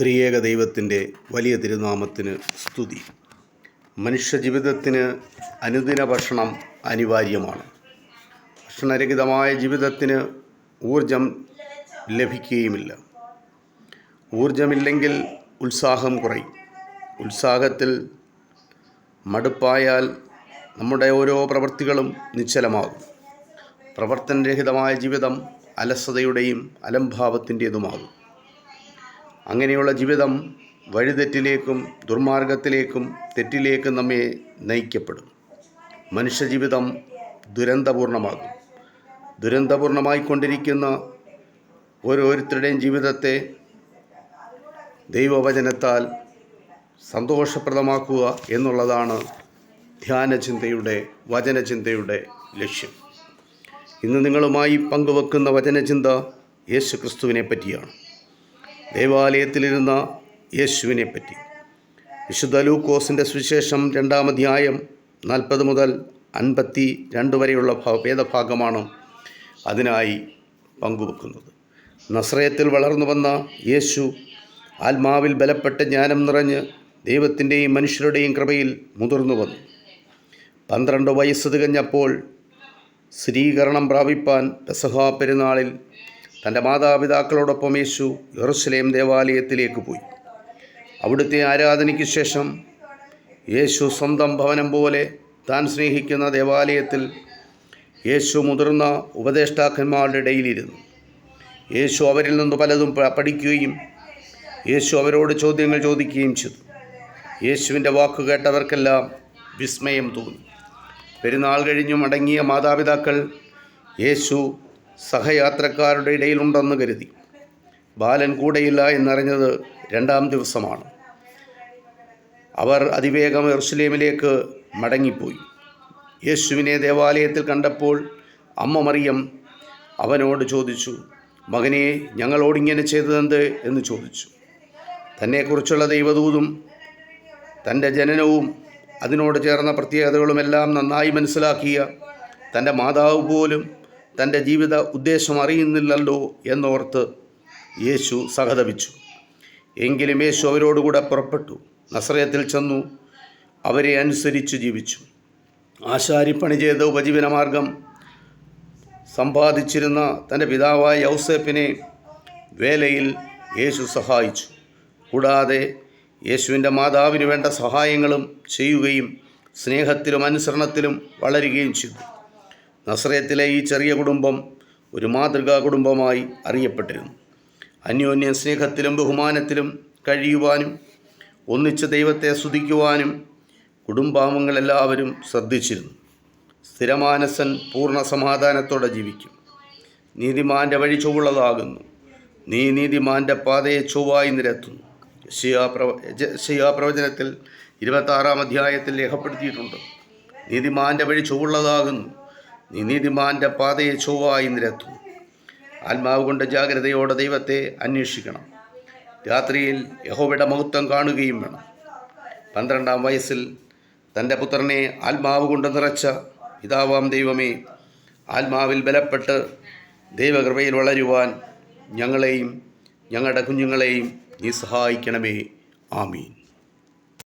ത്രിയേക ദൈവത്തിന്റെ വലിയ തിരുനാമത്തിന് സ്തുതി. മനുഷ്യജീവിതത്തിന് അനുദിന ഭക്ഷണം അനിവാര്യമാണ്. ഭക്ഷണരഹിതമായ ജീവിതത്തിന് ഊർജം ലഭിക്കുകയുമില്ല. ഊർജമില്ലെങ്കിൽ ഉത്സാഹം കുറയും. ഉത്സാഹത്തിൽ മടുപ്പായാൽ നമ്മുടെ ഓരോ പ്രവൃത്തികളും നിശ്ചലമാകും. പ്രവർത്തനരഹിതമായ ജീവിതം അലസതയുടെയും അലംഭാവത്തിന്റേതുമാകും. അങ്ങനെയുള്ള ജീവിതം വഴിതെറ്റിലേക്കും ദുർമാർഗത്തിലേക്കും തെറ്റിലേക്കും നമ്മെ നയിക്കപ്പെടും. മനുഷ്യജീവിതം ദുരന്തപൂർണമാകും. ദുരന്തപൂർണമായിക്കൊണ്ടിരിക്കുന്ന ഓരോരുത്തരുടെയും ജീവിതത്തെ ദൈവവചനത്താൽ സന്തോഷപ്രദമാക്കുക എന്നുള്ളതാണ് ധ്യാനചിന്തയുടെ വചനചിന്തയുടെ ലക്ഷ്യം. ഇന്ന് നിങ്ങളുമായി പങ്കുവെക്കുന്ന വചനചിന്ത യേശു ക്രിസ്തുവിനെ പറ്റിയാണ്. ദേവാലയത്തിലിരുന്ന യേശുവിനെ പറ്റി വിശുദ്ധ ലൂക്കോസിന്റെ സുവിശേഷം രണ്ടാമധ്യായം നാൽപ്പത് മുതൽ അൻപത്തി രണ്ട് വരെയുള്ള ഭാ- വേദഭാഗമാണ് അതിനായി പങ്കുവെക്കുന്നത്. നസ്രയത്തിൽ വളർന്നു വന്ന യേശു ആത്മാവിൽ ബലപ്പെട്ട ജ്ഞാനം നിറഞ്ഞ് ദൈവത്തിന്റെയും മനുഷ്യരുടെയും കൃപയിൽ മുതിർന്നു വന്നു. പന്ത്രണ്ട് വയസ്സ് തികഞ്ഞപ്പോൾ സ്ഥിരീകരണം പ്രാപിപ്പാൻ പെസഹാ പെരുന്നാളിൽ തന്റെ മാതാപിതാക്കളോടൊപ്പം യേശു യെറുസലേം ദേവാലയത്തിലേക്ക് പോയി. അവിടുത്തെ ആരാധനയ്ക്ക് ശേഷം യേശു സ്വന്തം ഭവനം പോലെ താൻ സ്നേഹിക്കുന്ന ദേവാലയത്തിൽ യേശു മുതിർന്ന ഉപദേഷ്ടാക്കന്മാരുടെ ഇടയിലിരുന്നു. യേശു അവരിൽ നിന്ന് പലതും പഠിക്കുകയും യേശു അവരോട് ചോദ്യങ്ങൾ ചോദിക്കുകയും ചെയ്തു. യേശുവിന്റെ വാക്ക് കേട്ടവർക്കെല്ലാം വിസ്മയം തോന്നി. പെരുന്നാൾ കഴിഞ്ഞും അടങ്ങിയ മാതാപിതാക്കൾ യേശു സഹയാത്രക്കാരുടെ ഇടയിലുണ്ടെന്ന് കരുതി. ബാലൻ കൂടെയില്ല എന്നറിഞ്ഞത് രണ്ടാം ദിവസമാണ്. അവർ അതിവേഗം എറുസലേമിലേക്ക് മടങ്ങിപ്പോയി. യേശുവിനെ ദേവാലയത്തിൽ കണ്ടപ്പോൾ അമ്മ മറിയം അവനോട് ചോദിച്ചു മകനെ ഞങ്ങളോടിങ്ങനെ ചെയ്തതെന്ത്? എന്ന് ചോദിച്ചു. തന്നെക്കുറിച്ചുള്ള ദൈവദൂതും തന്റെ ജനനവും അതിനോട് ചേർന്ന പ്രത്യേകതകളുമെല്ലാം നന്നായി മനസ്സിലാക്കിയ തന്റെ മാതാവ് പോലും തന്റെ ജീവിത ഉദ്ദേശം അറിയുന്നില്ലല്ലോ എന്നോർത്ത് യേശു സഹതപിച്ചു. എങ്കിലും യേശു അവരോടുകൂടെ പുറപ്പെട്ടു. നസ്രയത്തിൽ ചെന്നു അവരെ അനുസരിച്ച് ജീവിച്ചു. ആശാരിപ്പണി ചെയ്ത ഉപജീവനമാർഗം സമ്പാദിച്ചിരുന്ന തന്റെ പിതാവായ യൗസേപ്പിനെ വേലയിൽ യേശു സഹായിച്ചു. കൂടാതെ യേശുവിന്റെ മാതാവിന് വേണ്ട സഹായങ്ങളും ചെയ്യുകയും സ്നേഹത്തിലും അനുസരണത്തിലും വളരുകയും ചെയ്തു. നസ്രയത്തിലെ ഈ ചെറിയ കുടുംബം ഒരു മാതൃകാ കുടുംബമായി അറിയപ്പെട്ടിരുന്നു. അന്യോന്യ സ്നേഹത്തിലും ബഹുമാനത്തിലും കഴിയുവാനും ഒന്നിച്ച് ദൈവത്തെ സ്തുതിക്കുവാനും കുടുംബാംഗങ്ങളെല്ലാവരും ശ്രദ്ധിച്ചിരുന്നു. സ്ഥിരമാനസൻ പൂർണ സമാധാനത്തോടെ ജീവിക്കും. നീതിമാന്റെ വഴി ചൊവ്വുള്ളതാകുന്നു. നീ നീതിമാന്റെ പാതയെ ചൊവ്വായി നിരത്തുന്നു. ശിയാ പ്രവചനത്തിൽ ഇരുപത്താറാം അധ്യായത്തിൽ രേഖപ്പെടുത്തിയിട്ടുണ്ട്. നീതിമാന്റെ വഴി ചൊവ്വുള്ളതാകുന്നു. നീ നീതിമാന്റെ പാതയെ ചൊവ്വായി നിരത്തു. ആത്മാവ് കൊണ്ട് ജാഗ്രതയോടെ ദൈവത്തെ അന്വേഷിക്കണം. രാത്രിയിൽ യഹോവയുടെ മഹത്വം കാണുകയും വേണം. പന്ത്രണ്ടാം വയസ്സിൽ തന്റെ പുത്രനെ ആത്മാവ് കൊണ്ട് നിറച്ച പിതാവാം ദൈവമേ ആത്മാവിൽ ബലപ്പെട്ട് ദൈവകൃപയിൽ വളരുവാൻ ഞങ്ങളെയും ഞങ്ങളുടെ കുഞ്ഞുങ്ങളെയും നീ സഹായിക്കണമേ. ആമീൻ.